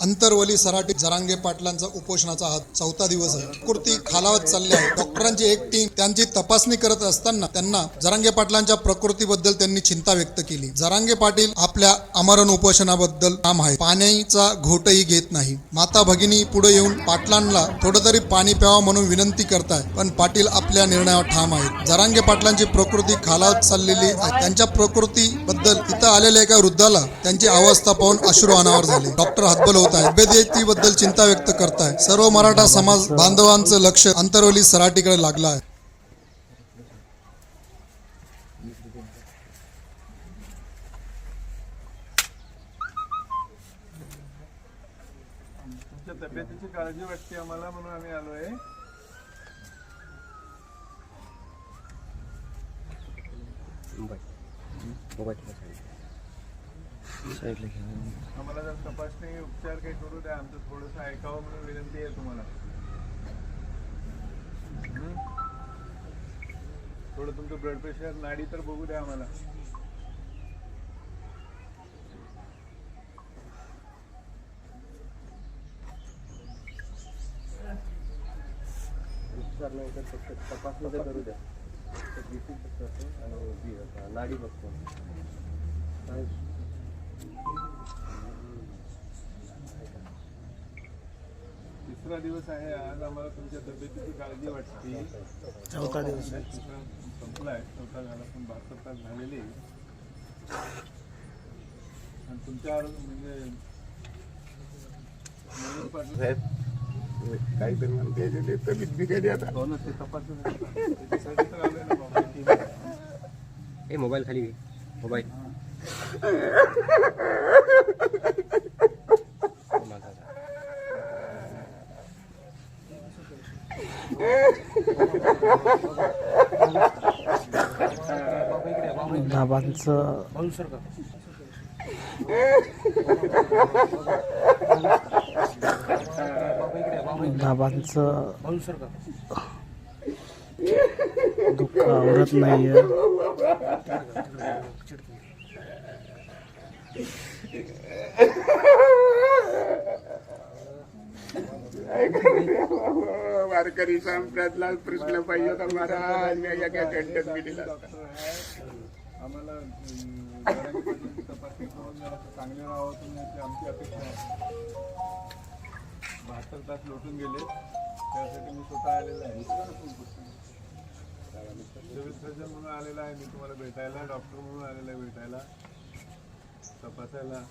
अंतरवली सराटी जरांगे पाटलांचा उपोषणाचा हा चौथा दिवस आहे. कुर्ती खालावत चालली आहे. डॉक्टरांची एक टीम त्यांची तपासणी करत असताना त्यांना जरांगे पाटलांच्या प्रकृतीबद्दल त्यांनी चिंता व्यक्त केली. जरांगे पाटील आपल्या अमरण उपोषणाबद्दल ठाम आहे पाण्याचा घोटही घेत नाही. माता भगिनी पुढे येऊन पाटलांना थोडं तरी पाणी प्यावं म्हणून विनंती करताय पण पाटील आपल्या निर्णयावर ठाम आहेत. जरांगे पाटलांची प्रकृती खालावत चाललेली आहे. त्यांच्या प्रकृतीबद्दल तिथं आलेल्या एका वृद्धाला त्यांची अवस्था पाहून अश्रू अनावर झाले. डॉक्टर हतबल होते. आहे तब्येतीबद्दल चिंता व्यक्त करताय. सर्व मराठा समाज बांधवांचं लक्ष अंतरवली सराटीकडे लागलं आहे. तब्येतीची काळजी वाटते आम्हाला म्हणून आम्ही आलोय आम्हाला जर तपासणी उपचार काही करू द्या आमचं थोडंसं ऐकावं म्हणून विनंती आहे तुम्हाला. हं? थोडं तुमचं ब्लड प्रेशर नाडी तर बघू द्या आम्हाला. उपचार नाही तर फक्त तपासणी तर करू द्या. तर BP आणि बी- नाडी बघतो. काय तिसरा दिवस आहे आज आम्हाला तुमच्या तब्येतीची काळजी वाटते. चौथा दिवस. आहे तिसरा संपलाय चौथा झाला पण बहात्तर तास झालेले. आणि तुमच्या म्हणजे मनोज पाटील काहीतरी म्हणते ते- ते तब्येत बिघडली आता. हो ना ते तपासून त्याच्यासाठी तर आलोय ना बाबा. टीम मोबाईल खाली घे. मोबाईल. माझा बाबांचं बाबांचं दुःख आवरत नाहीये. वारकरी संप्रदायाला प्रश्न पाहिजे होता महाराज. मी या काय कंटक डॉक्टर आहे आम्हाला अं, जरांगे पाटलांची तपासणी करून चांगले राहावं तुम्ही आमची अपेक्षा आहे. बहात्तर तास लोटून गेले. त्यासाठी मी स्वतः आलेला आहे. सिव्हिल सर्जन म्हणून आलेला आहे मी तुम्हाला भेटायला डॉक्टर म्हणून आलेला आहे भेटायला. Zapatela.